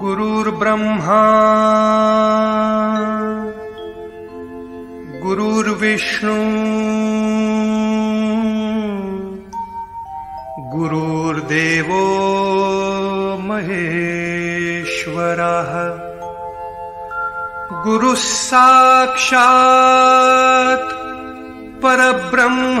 गुरुर्ब्रह्मा। गुरुर्विष्णू। गुरुर्देवो महेश्वरः। गुरुः साक्षात् परब्रह्म